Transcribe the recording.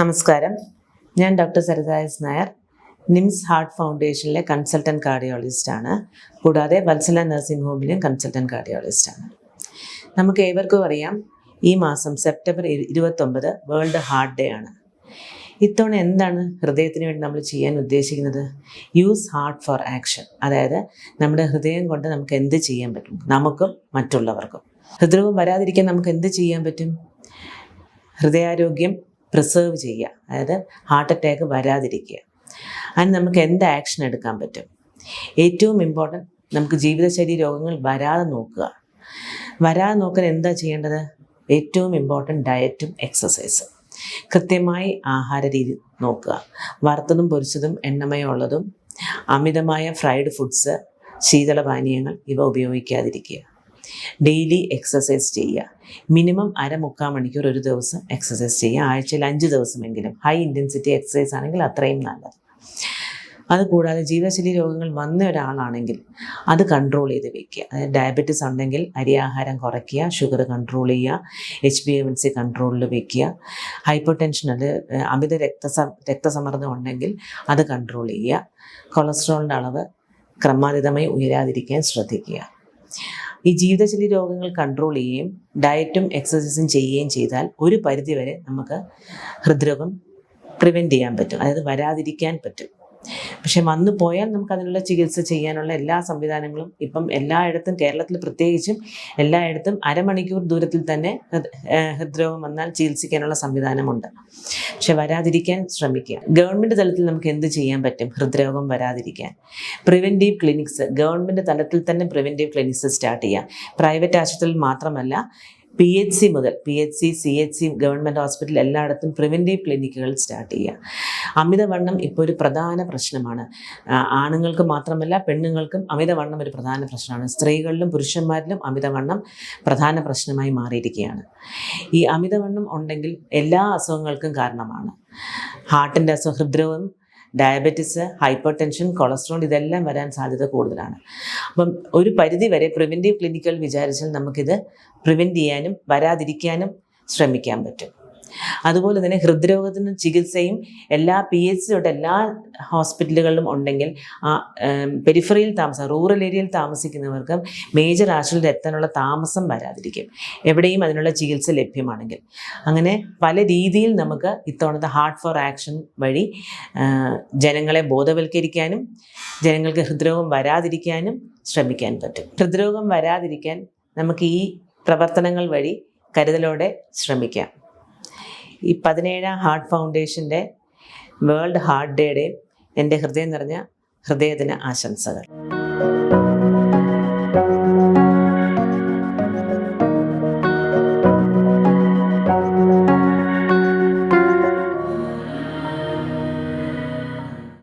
നമസ്കാരം. ഞാൻ doctor Saritha S Nair. NIMS heart ഫൗണ്ടേഷനിലെ consultant cardiologist ആണ് കൂടാതെ വത്സല നഴ്സിംഗ് ഹോമിലെയും കൺസൾട്ടന്റ് കാർഡിയോളജിസ്റ്റാണ്. നമുക്ക് ഏവർക്കും അറിയാം ഈ മാസം സെപ്റ്റംബർ ഇരു- ഇരുപത്തൊമ്പത് വേൾഡ് ഹാർട്ട് ഡേ ആണ്. ഇത്തവണ എന്താണ് ഹൃദയത്തിന് വേണ്ടി നമ്മൾ ചെയ്യാൻ ഉദ്ദേശിക്കുന്നത്? Use heart for action. അതായത് നമ്മുടെ ഹൃദയം കൊണ്ട് നമുക്ക് എന്ത് ചെയ്യാൻ പറ്റും? നമുക്കും മറ്റുള്ളവർക്കും. ഹൃദയവും വരാതിരിക്കാൻ നമുക്ക് എന്ത് ചെയ്യാൻ പറ്റും? ഹൃദയാരോഗ്യം പ്രിസേർവ് ചെയ്യുക. അതായത് ഹാർട്ട് അറ്റാക്ക് വരാതിരിക്കുക. അതിന് നമുക്ക് എന്ത് ആക്ഷൻ എടുക്കാൻ പറ്റും? ഏറ്റവും ഇമ്പോർട്ടന്റ് നമുക്ക് ജീവിതശൈലി രോഗങ്ങൾ വരാതെ നോക്കുക. വരാതെ നോക്കാൻ എന്താ ചെയ്യേണ്ടത്? ഏറ്റവും ഇമ്പോർട്ടന്റ് ഡയറ്റും എക്സസൈസും കൃത്യമായി ആഹാര രീതി നോക്കുക. വറുത്തതും പൊരിച്ചതും എണ്ണമയമുള്ളതും അമിതമായ ഫ്രൈഡ് ഫുഡ്സ് ശീതളപാനീയങ്ങൾ ഇവ ഉപയോഗിക്കാതിരിക്കുക. ഡെയിലി എക്സസൈസ് ചെയ്യുക. മിനിമം അര മുക്കാൽ മണിക്കൂർ ഒരു ദിവസം എക്സസൈസ് ചെയ്യുക. ആഴ്ചയിൽ അഞ്ച് ദിവസമെങ്കിലും. ഹൈ ഇന്റൻസിറ്റി എക്സസൈസ് ആണെങ്കിൽ അത്രയും നല്ലത്. അതുകൂടാതെ ജീവിതശൈലി രോഗങ്ങൾ വന്ന ഒരാളാണെങ്കിൽ അത് കൺട്രോൾ ചെയ്ത് വെക്കുക. അതായത് ഡയബറ്റിസ് ഉണ്ടെങ്കിൽ അരിയാഹാരം കുറയ്ക്കുക ഷുഗർ കൺട്രോൾ ചെയ്യുക എച്ച് ബി എം സി കൺട്രോളിൽ വെക്കുക. ഹൈപ്പർ ടെൻഷൻ അത് അമിത രക്തസ രക്തസമ്മർദ്ദം ഉണ്ടെങ്കിൽ അത് കൺട്രോൾ ചെയ്യുക. കൊളസ്ട്രോളിന്റെ അളവ് ക്രമാതീതമായി ഉയരാതിരിക്കാൻ ശ്രദ്ധിക്കുക. ഈ ജീവിതശൈലി രോഗങ്ങൾ കൺട്രോൾ ചെയ്യുകയും ഡയറ്റും എക്സസൈസും ചെയ്യുകയും ചെയ്താൽ ഒരു പരിധിവരെ നമുക്ക് ഹൃദ്രോഗം പ്രിവെന്റ് ചെയ്യാൻ പറ്റും. അതായത് വരാതിരിക്കാൻ പറ്റും. പക്ഷെ വന്നു പോയാൽ നമുക്ക് അതിനുള്ള ചികിത്സ ചെയ്യാനുള്ള എല്ലാ സംവിധാനങ്ങളും ഇപ്പം എല്ലായിടത്തും കേരളത്തിൽ പ്രത്യേകിച്ചും എല്ലായിടത്തും അരമണിക്കൂർ ദൂരത്തിൽ തന്നെ ഹൃദ്രോഗം വന്നാൽ ചികിത്സിക്കാനുള്ള സംവിധാനമുണ്ട്. പക്ഷെ വരാതിരിക്കാൻ ശ്രമിക്കുക. ഗവൺമെന്റ് തലത്തിൽ നമുക്ക് എന്ത് ചെയ്യാൻ പറ്റും? ഹൃദ്രോഗം വരാതിരിക്കാൻ. പ്രിവെന്റീവ് ക്ലിനിക്സ് ഗവൺമെന്റ് തലത്തിൽ തന്നെ പ്രിവെന്റീവ് ക്ലിനിക്സ് സ്റ്റാർട്ട് ചെയ്യുക. പ്രൈവറ്റ് ആശുപത്രിയിൽ മാത്രമല്ല പി എച്ച് സി മുതൽ P H C C H C government hospital എല്ലായിടത്തും പ്രിവെന്റീവ് ക്ലിനിക്കുകൾ സ്റ്റാർട്ട് ചെയ്യുക. അമിതവണ്ണം ഇപ്പോൾ ഒരു പ്രധാന പ്രശ്നമാണ്. ആണുങ്ങൾക്ക് മാത്രമല്ല പെണ്ണുങ്ങൾക്കും അമിതവണ്ണം ഒരു പ്രധാന പ്രശ്നമാണ്. സ്ത്രീകളിലും പുരുഷന്മാരിലും അമിതവണ്ണം പ്രധാന പ്രശ്നമായി മാറിയിരിക്കുകയാണ്. ഈ അമിതവണ്ണം ഉണ്ടെങ്കിൽ എല്ലാ അസുഖങ്ങൾക്കും കാരണമാണ്. ഹാർട്ടിന്റെ അസുഖം ഹൃദ്രോഗം ഡയബറ്റിസ് ഹൈപ്പർ ടെൻഷൻ കൊളസ്ട്രോൾ ഇതെല്ലാം വരാൻ സാധ്യത കൂടുതലാണ്. അപ്പം ഒരു പരിധി വരെ പ്രിവെന്റീവ് ക്ലിനിക്കുകൾ വിചാരിച്ചാൽ നമുക്കിത് പ്രിവെന്റ് ചെയ്യാനും വരാതിരിക്കാനും ശ്രമിക്കാൻ പറ്റും. അതുപോലെ തന്നെ ഹൃദ്രോഗത്തിന് ചികിത്സയും എല്ലാ പി എച്ച് തൊട്ട് എല്ലാ ഹോസ്പിറ്റലുകളിലും ഉണ്ടെങ്കിൽ പെരിഫറിയിൽ താമസം റൂറൽ ഏരിയയിൽ താമസിക്കുന്നവർക്കും മേജർ ആശുപത്രിയിൽ എത്താനുള്ള താമസം വരാതിരിക്കും. എവിടെയും അതിനുള്ള ചികിത്സ ലഭ്യമാണെങ്കിൽ. അങ്ങനെ പല രീതിയിൽ നമുക്ക് ഇത്തവണത്തെ ഹാർട്ട് ഫോർ ആക്ഷൻ വഴി ജനങ്ങളെ ബോധവൽക്കരിക്കാനും ജനങ്ങൾക്ക് ഹൃദ്രോഗം വരാതിരിക്കാനും ശ്രമിക്കാൻ പറ്റും. ഹൃദ്രോഗം വരാതിരിക്കാൻ നമുക്ക് ഈ പ്രവർത്തനങ്ങൾ വഴി കരുതലോടെ ശ്രമിക്കാം. ഈ പതിനേഴാം ഹാർട്ട് ഫൗണ്ടേഷന്റെ വേൾഡ് ഹാർട്ട് ഡേയുടെയും എന്റെ ഹൃദയം നിറഞ്ഞ ഹൃദയദിന ആശംസകൾ.